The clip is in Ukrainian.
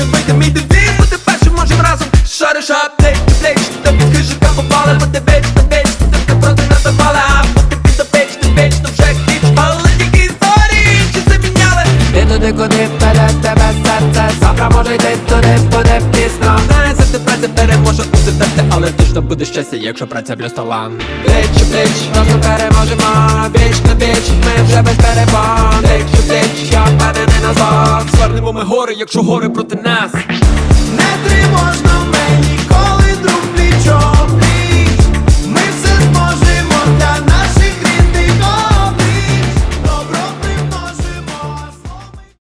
не вийде мій девіз Бути першим можем разом. Шариш аптеч, плеч Тобі хижика попали, бо ти веч, ти веч Ти проти нас запали, а печ, ти веч, то вже хіч Але тільки історії, чи це міняли? Ти туди, куди веде тебе серце? Завтра може йти туди, буде пізно. Знає, за тебе це переможе у серце Але точно буде щастя, якщо праця плюс талант Плеч, плеч, Разом переможемо Віч якщо гори проти нас. Не тривожно